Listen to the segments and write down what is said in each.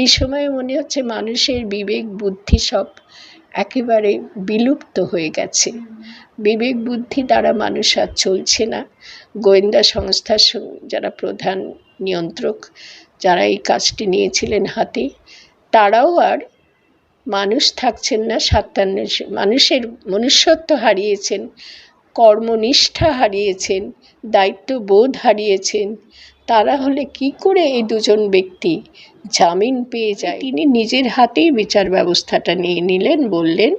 এই সময় মনে হচ্ছে মানুষের বিবেক, বুদ্ধি সব একেবারে বিলুপ্ত হয়ে গেছে। বিবেক, বুদ্ধি দ্বারা মানুষ আর চলছে না। গোয়েন্দা সংস্থার যারা প্রধান নিয়ন্ত্রক, যারা এই কাজটি নিয়েছিলেন হাতে, তারাও আর মানুষ থাকছেন না সাতান্ন মানুষের মনুষ্যত্ব হারিয়েছেন। কর্মনিষ্ঠা হারিয়েছেন, দায়িত্ববোধ হারিয়েছেন। তারা হলে কি করে এই দুজন ব্যক্তি? জামিন পেয়ে যায়। তিনি নিজের হাতেই বিচার ব্যবস্থাটা নিয়ে নিলেন, বললেন,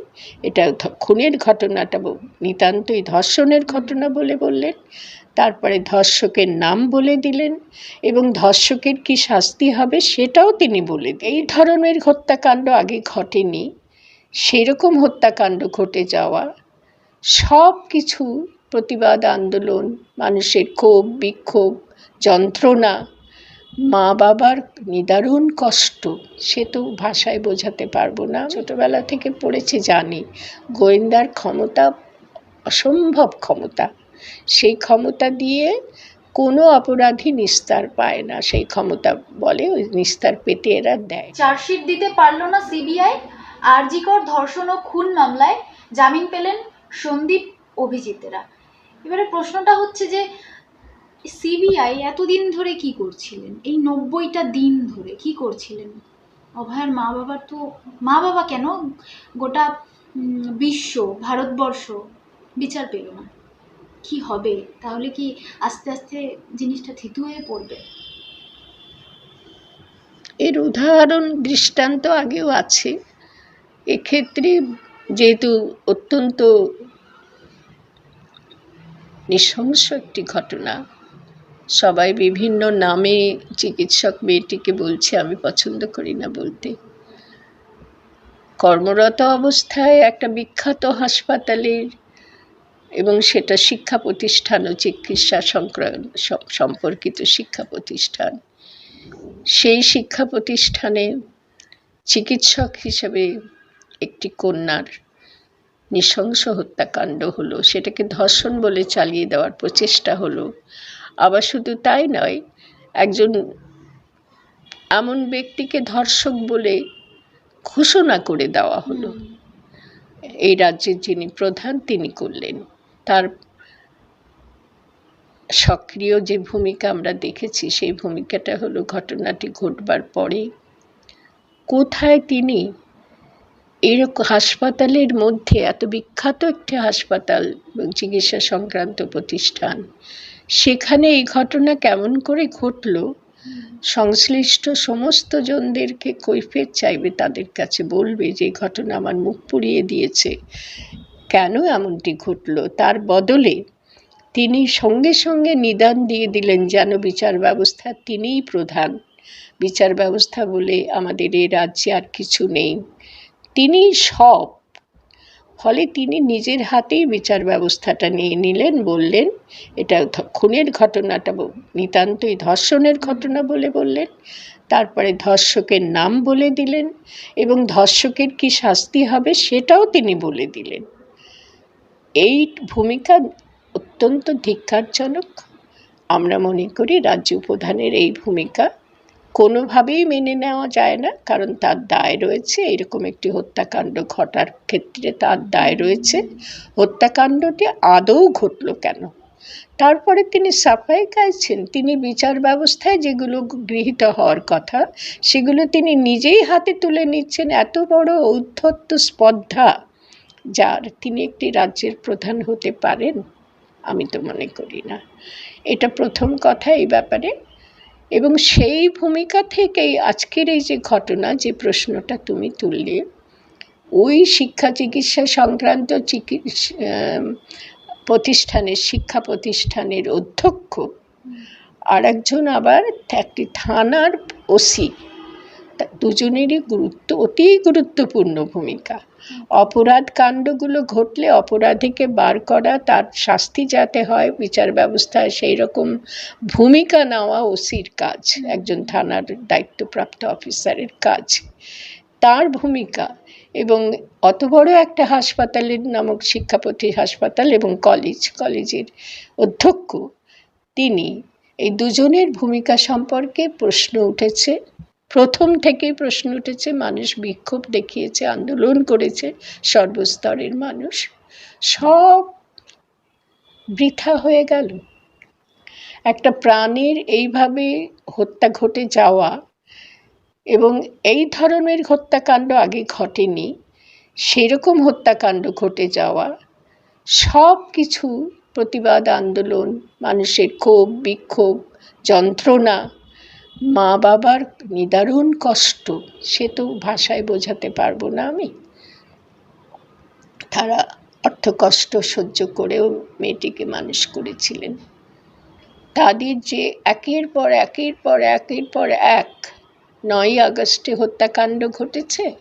এটা খুনের ঘটনাটা নিতান্তই ধর্ষণের ঘটনা বলে বললেন। তারপরে ধর্ষকের নাম বলে দিলেন এবং ধর্ষকের কি শাস্তি হবে সেটাও তিনি বলে এই ধরনের হত্যাকাণ্ড আগে ঘটেনি। সেরকম হত্যাকাণ্ড ঘটে যাওয়া সব কিছু প্রতিবাদ, আন্দোলন, মানুষের ক্ষোভ, বিক্ষোভ, যন্ত্রণা মা বাবার নিদারুণ কষ্ট, সে তো ভাষায় বোঝাতে পারব না। ছোটবেলা থেকে পড়েছে, জানি। গোয়েন্দার ক্ষমতা অসম্ভব ক্ষমতা। সেই ক্ষমতা দিয়ে কোনো অপরাধী নিস্তার পায় না। সেই ক্ষমতা বলে ওই নিস্তার পেতে এরা দেয়। চার্জশিট দিতে পারল না সিবিআই। আরজিকর ধর্ষণ ও খুন মামলায় জামিন পেলেন সন্দীপ অভিজিতেরা। এবারে প্রশ্নটা হচ্ছে যে সিবিআই এতদিন ধরে কি করছিলেন? এই নব্বইটা দিন ধরে কি করছিলেন? অভয়ের মা বাবার তো, মা বাবা কেন গোটা বিশ্ব, ভারতবর্ষ বিচার পেল না? কি হবে? তাহলে কি আস্তে আস্তে জিনিসটা থিতু হয়ে পড়বে? এর উদাহরণ দৃষ্টান্ত আগেও আছে। এক্ষেত্রে যেহেতু অত্যন্ত নৃশংস একটি ঘটনা। সবাই বিভিন্ন নামে চিকিৎসক মেয়েটিকে বলছে, আমি পছন্দ করি না বলতে। কর্মরত অবস্থায় একটা বিখ্যাত হাসপাতালের এবং সেটা শিক্ষা প্রতিষ্ঠান ও চিকিৎসা সংক্রান্ত সম্পর্কিত শিক্ষা প্রতিষ্ঠান। সেই শিক্ষা প্রতিষ্ঠানে চিকিৎসক হিসেবে একটি কন্যার নৃশংস হত্যাকাণ্ড হলো। সেটাকে ধর্ষণ বলে চালিয়ে দেওয়ার প্রচেষ্টা হলো। আবার শুধু তাই নয়, একজন এমন ব্যক্তিকে ধর্ষক বলে ঘোষণা করে দেওয়া হলো। এই রাজ্যের যিনি প্রধান, তিনি করলেন। তার সক্রিয় যে ভূমিকা আমরা দেখেছি, সেই ভূমিকাটা হলো ঘটনাটি ঘটবার পরে কোথায় তিনি এরকম হাসপাতালের মধ্যে এত বিখ্যাত একটি হাসপাতাল, চিকিৎসা সংক্রান্ত প্রতিষ্ঠান। সেখানে এই ঘটনা কেমন করে ঘটল? সংশ্লিষ্ট সমস্ত জনদেরকে কৈফিয়ত চাইবে, তাদের কাছে বলবে যে ঘটনা আমার মুখ পুড়িয়ে দিয়েছে। কেন এমনটি ঘটলো? তার বদলে তিনি সঙ্গে সঙ্গে নিদান দিয়ে দিলেন, যেন বিচার ব্যবস্থা তিনিই প্রধান। বিচার ব্যবস্থা বলে আমাদের এ রাজ্যে আর কিছু নেই। তিনি সব। ফলে তিনি নিজের হাতেই বিচার ব্যবস্থাটা নিয়ে নিলেন, বললেন, এটা খুনের ঘটনাটা নিতান্তই ধর্ষণের ঘটনা বলে বললেন। তারপরে ধর্ষকের নাম বলে দিলেন এবং ধর্ষকের কি শাস্তি হবে সেটাও তিনি বলে দিলেন। এই ভূমিকা অত্যন্ত ধিক্কারজনক। আমরা মনে করি রাজ্য প্রধানের এই ভূমিকা কোনোভাবেই মেনে নেওয়া যায় না, কারণ তার দায় রয়েছে। এরকম একটি হত্যাকাণ্ড ঘটার ক্ষেত্রে তার দায় রয়েছে। হত্যাকাণ্ডটি আদৌ ঘটলো কেন? তারপরে তিনি সাফাই গাইছেন তিনি বিচার ব্যবস্থায় যেগুলো গৃহীত হওয়ার কথা, সেগুলো তিনি নিজেই হাতে তুলে নিচ্ছেন। এত বড় ঔদ্ধত্য স্পর্ধা যার তিনি একটি রাজ্যের প্রধান হতে পারেন, আমি তো মনে করি না। এটা প্রথম কথা এই ব্যাপারে। এবং সেই ভূমিকা থেকেই আজকের এই যে ঘটনা, যে প্রশ্নটা তুমি তুললে, ওই শিক্ষা চিকিৎসা সংক্রান্ত চিকিৎসা প্রতিষ্ঠানের, শিক্ষা প্রতিষ্ঠানের অধ্যক্ষ আর একজন আবার একটি থানার ওসি। দুজনেরই গুরুত্ব, অতি গুরুত্বপূর্ণ ভূমিকা। অপরাধ কাণ্ডগুলো ঘটলে অপরাধীকে বার করা তার শাস্তি যাতে হয় বিচার ব্যবস্থায় সেই রকম ভূমিকা নেওয়া ওসির কাজ একজন থানার দায়িত্বপ্রাপ্ত অফিসারের কাজ। তার ভূমিকা এবং অত বড় একটা হাসপাতালের নামক শিক্ষাপতি হাসপাতাল এবং কলেজ কলেজের অধ্যক্ষ তিনি এই দুজনের ভূমিকা সম্পর্কে প্রশ্ন উঠেছে। প্রথম থেকেই প্রশ্ন উঠেছে, মানুষ বিক্ষোভ দেখিয়েছে, আন্দোলন করেছে, সর্বস্তরের মানুষ। সব বৃথা হয়ে গেল। একটা প্রাণের এইভাবে হত্যা ঘটে যাওয়া এবং এই ধরনের হত্যাকাণ্ড আগে ঘটেনি, সেরকম হত্যাকাণ্ড ঘটে যাওয়া, সব কিছু প্রতিবাদ, আন্দোলন, মানুষের ক্ষোভ, বিক্ষোভ, যন্ত্রণা মা বাবার নিদারুণ কষ্ট, সে তো ভাষায় বোঝাতে পারব না আমি। তারা অর্থ কষ্ট সহ্য করেও মেয়েটিকে মানুষ করেছিলেন। তাদের যে একের পর একের পর একের পর এক নয়ই আগস্টে হত্যাকাণ্ড ঘটেছে,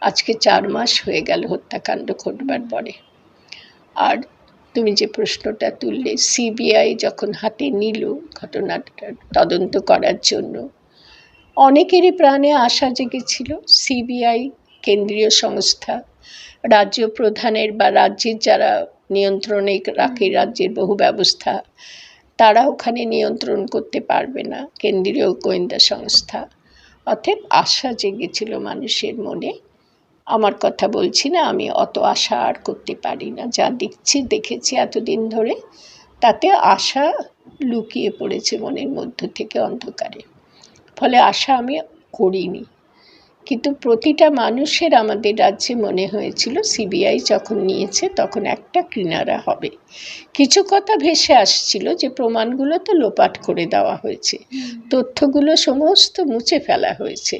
আজকে চার মাস হয়ে গেল হত্যাকাণ্ড ঘটবার পরে। আর তুমি যে প্রশ্নটা তুললে সিবিআই যখন হাতে নিল ঘটনাটা তদন্ত করার জন্য অনেকেরই প্রাণে আশা জেগেছিল সিবিআই কেন্দ্রীয় সংস্থা রাজ্য প্রধানের বা রাজ্যের যারা নিয়ন্ত্রণে রাখে রাজ্যের বহু ব্যবস্থা তারা ওখানে নিয়ন্ত্রণ করতে পারবে না কেন্দ্রীয় গোয়েন্দা সংস্থা। অতএব আশা জেগেছিল মানুষের মনে আমার কথা বলছি না, আমি অত আশা আর করতে পারি না। যা দেখছি, দেখেছি এতদিন ধরে, তাতে আশা লুকিয়ে পড়েছে মনের মধ্য থেকে অন্ধকারে। ফলে আশা আমি করিনি। কিন্তু প্রতিটা মানুষের আমাদের রাজ্যে মনে হয়েছিল সিবিআই যখন নিয়েছে তখন একটা কিনারা হবে। কিছু কথা ভেসে আসছিল যে প্রমাণগুলো তো লোপাট করে দেওয়া হয়েছে। তথ্যগুলো সমস্ত মুছে ফেলা হয়েছে।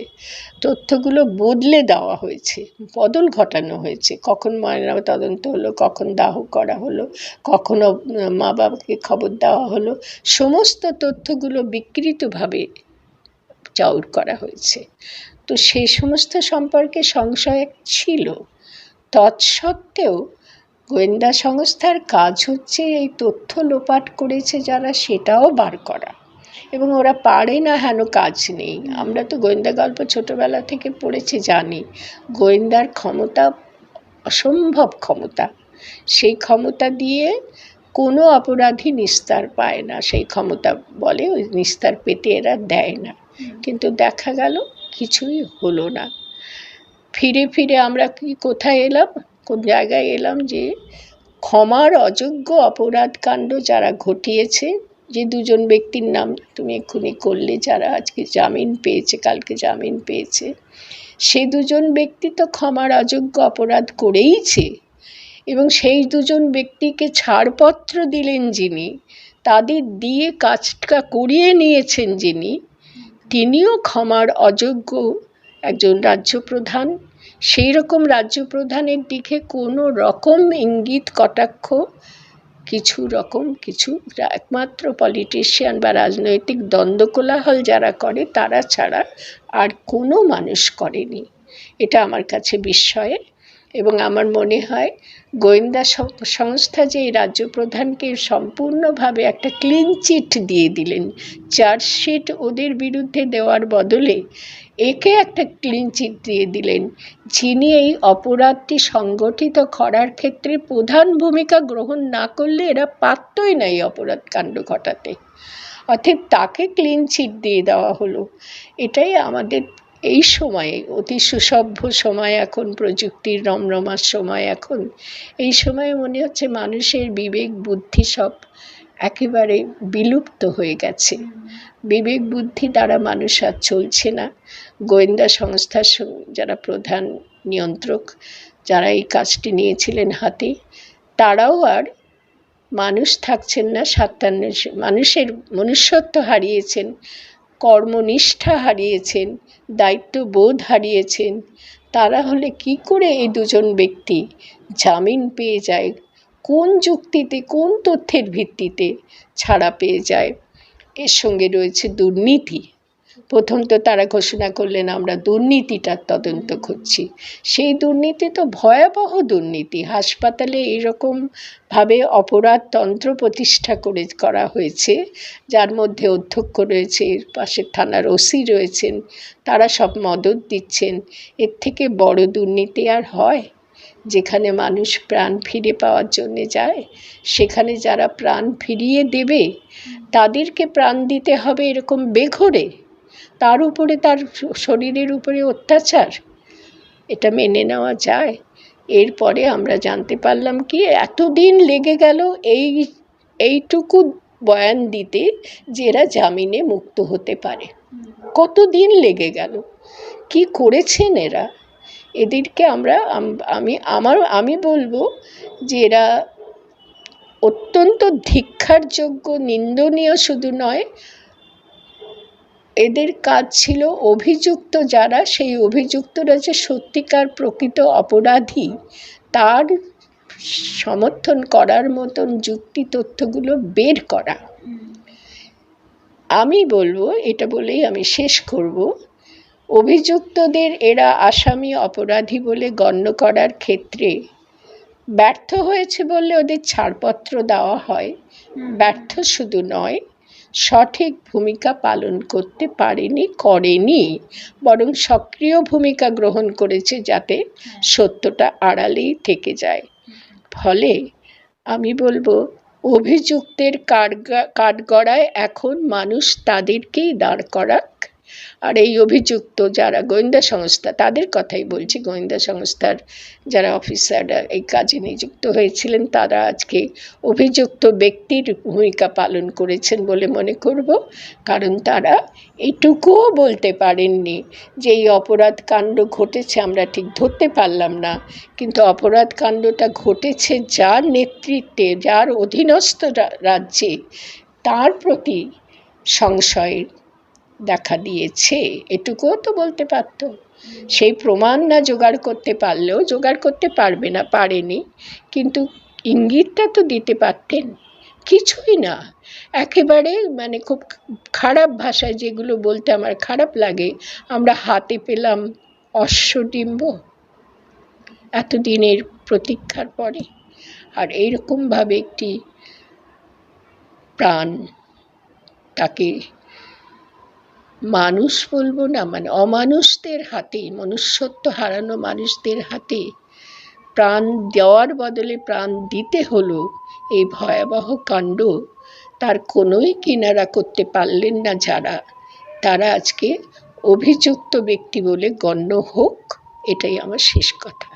তথ্যগুলো বদলে দেওয়া হয়েছে। বদল ঘটানো হয়েছে। কখন ময়না তদন্ত হলো কখন দাহ করা হলো কখনো মা বাবাকে খবর দেওয়া হলো সমস্ত তথ্যগুলো বিকৃতভাবে চাউর করা হয়েছে। তো সে সমস্ত সম্পর্কে সংশয় ছিল। তৎসত্ত্বেও গোয়েন্দা সংস্থার কাজ হচ্ছে এই তথ্য লোপাট করেছে যারা সেটাও বার করা। এবং ওরা পারে না হেন কাজ নেই। আমরা তো গোয়েন্দা গল্প ছোটোবেলা থেকে পড়েছি জানি। গোয়েন্দার ক্ষমতা অসম্ভব ক্ষমতা। সেই ক্ষমতা দিয়ে কোনো অপরাধী নিস্তার পায় না। সেই ক্ষমতা বলে ওই নিস্তার পেতে এরা দেয় না। কিন্তু দেখা গেল কিছুই হলো না। ফিরে ফিরে আমরা কি কোথায় এলাম? কোন জায়গায় এলাম যে ক্ষমার অযোগ্য অপরাধ কাণ্ড যারা ঘটিয়েছে, যে দুজন ব্যক্তির নাম তুমি এক্ষুনি করলে, যারা আজকে জামিন পেয়েছে, কালকে জামিন পেয়েছে, সে দুজন ব্যক্তি তো ক্ষমার অযোগ্য অপরাধ করেইছে। এবং সেই দুজন ব্যক্তিকে ছাড়পত্র দিলেন যিনি, তাদের দিয়ে কাজটা করিয়ে নিয়েছেন যিনি তিনিও ক্ষমার অযোগ্য একজন রাজ্যপ্রধান। সেই রকম রাজ্যপ্রধানের দিকে কোনো রকম ইঙ্গিত, কটাক্ষ, কিছু রকম কিছু একমাত্র পলিটিশিয়ান বা রাজনৈতিক দ্বন্দ্ব কোলাহল যারা করে, তারা ছাড়া আর কোনো মানুষ করেনি। এটা আমার কাছে বিস্ময়ের এবং আমার মনে হয় গোয়েন্দা সংস্থা যে রাজ্য প্রধানকে সম্পূর্ণভাবে একটা ক্লিন চিট দিয়ে দিলেন চার্জশিট ওদের বিরুদ্ধে দেওয়ার বদলে একে একটা ক্লিন চিট দিয়ে দিলেন, যিনি এই অপরাধটি সংগঠিত করার ক্ষেত্রে প্রধান ভূমিকা গ্রহণ না করলে এরা পারতই না এই অপরাধ কাণ্ড ঘটাতে। অতএব তাকে ক্লিন চিট দিয়ে দেওয়া হলো। এটাই আমাদের এই সময়ে, অতি সুসভ্য সময় এখন, প্রযুক্তির রমরমার সময় এখন। এই সময়ে মনে হচ্ছে মানুষের বিবেক, বুদ্ধি সব একেবারে বিলুপ্ত হয়ে গেছে। বিবেক, বুদ্ধি দ্বারা মানুষ আর চলছে না। গোয়েন্দা সংস্থার যারা প্রধান নিয়ন্ত্রক, যারা এই কাজটি নিয়েছিলেন হাতে, তারাও আর মানুষ থাকছেন না সাতান্ন মানুষের মনুষ্যত্ব হারিয়েছেন। কর্মনিষ্ঠা হারিয়েছেন, দায়িত্ববোধ হারিয়েছেন। তারা হলে কি করে এই দুজন ব্যক্তি? জামিন পেয়ে যায় কোন যুক্তিতে, কোন তথ্যের ভিত্তিতে ছাড়া পেয়ে যায়? এর সঙ্গে রয়েছে দুর্নীতি। প্রথম তো তারা ঘোষণা করলেন আমরা দুর্নীতিটার তদন্ত করছি। সেই দুর্নীতি তো ভয়াবহ দুর্নীতি। হাসপাতালে এইরকমভাবে অপরাধ তন্ত্র প্রতিষ্ঠা করে করা হয়েছে যার মধ্যে অধ্যক্ষ রয়েছে পাশের থানার ওসি রয়েছেন তারা সব মদত দিচ্ছেন। এর থেকে বড় দুর্নীতি আর হয় যেখানে মানুষ প্রাণ ফিরে পাওয়ার জন্যে যায় সেখানে যারা প্রাণ ফিরিয়ে দেবে তাদেরকে প্রাণ দিতে হবে এরকম বেঘরে। তার উপরে, তার শরীরের উপরে অত্যাচার, এটা মেনে নেওয়া যায়। এরপরে আমরা জানতে পারলাম কি, এতদিন লেগে গেল এই, এইটুকু বয়ান দিতে যে এরা জামিনে মুক্ত হতে পারে। কতদিন লেগে গেল? কি করেছেন এরা? এদেরকে আমরা আমি, আমার, আমি বলব যে এরা অত্যন্ত ধিক্ষারযোগ্য, নিন্দনীয় শুধু নয় এদের কাজ ছিল অভিযুক্ত যারা সেই অভিযুক্তরা যে সত্যিকার প্রকৃত অপরাধী তার সমর্থন করার মতন যুক্তি তথ্যগুলো বের করা। আমি বলব এটা বলেই আমি শেষ করব অভিযুক্তদের এরা আসামি অপরাধী বলে গণ্য করার ক্ষেত্রে ব্যর্থ হয়েছে বললে ওদের ছাড়পত্র দেওয়া হয়। ব্যর্থ শুধু নয় সঠিক ভূমিকা পালন করতে পারেনি করেনি। বরং সক্রিয় ভূমিকা গ্রহণ করেছে যাতে সত্যটা আড়ালেই থেকে যায়। ফলে আমি বলব অভিযুক্তের কাঠগা- কাঠগড়ায় এখন মানুষ তাদেরকেই দাঁড় করাক আর এই অভিযুক্ত যারা গোয়েন্দা সংস্থা, তাদের কথাই বলছি, গোয়েন্দা সংস্থার যারা অফিসাররা এই কাজে নিযুক্ত হয়েছিলেন, তারা আজকে অভিযুক্ত ব্যক্তির ভূমিকা পালন করেছেন বলে মনে করব। কারণ তারা এটুকুও বলতে পারেননি যে এই অপরাধ কাণ্ড ঘটেছে, আমরা ঠিক ধরতে পারলাম না। কিন্তু অপরাধ কাণ্ডটা ঘটেছে যার নেতৃত্বে, যার অধীনস্থ রাজ্যে, তার প্রতি সংশয় দেখা দিয়েছে, এটুকুও তো বলতে পারতো। সেই প্রমাণ না জোগাড় করতে পারলেও জোগাড় করতে পারবে না, পারেনি। কিন্তু ইঙ্গিতটা তো দিতে পারতেন। কিছুই না। একেবারে মানে খুব খারাপ ভাষায় যেগুলো বলতে আমার খারাপ লাগে, আমরা হাতে পেলাম অশ্বডিম্ব এতদিনের প্রতীক্ষার পরে। আর এইরকমভাবে একটি প্রাণ তাকে মানুষ বলব না মানে অমানুষদের হাতে, মনুষ্যত্ব হারানো মানুষদের হাতে প্রাণ দেওয়ার বদলে প্রাণ দিতে হলো এই ভয়াবহ কাণ্ড। তার কোনোই কিনারা করতে পারলেন না যারা। তারা আজকে অভিযুক্ত ব্যক্তি বলে গণ্য হোক, এটাই আমার শেষ কথা।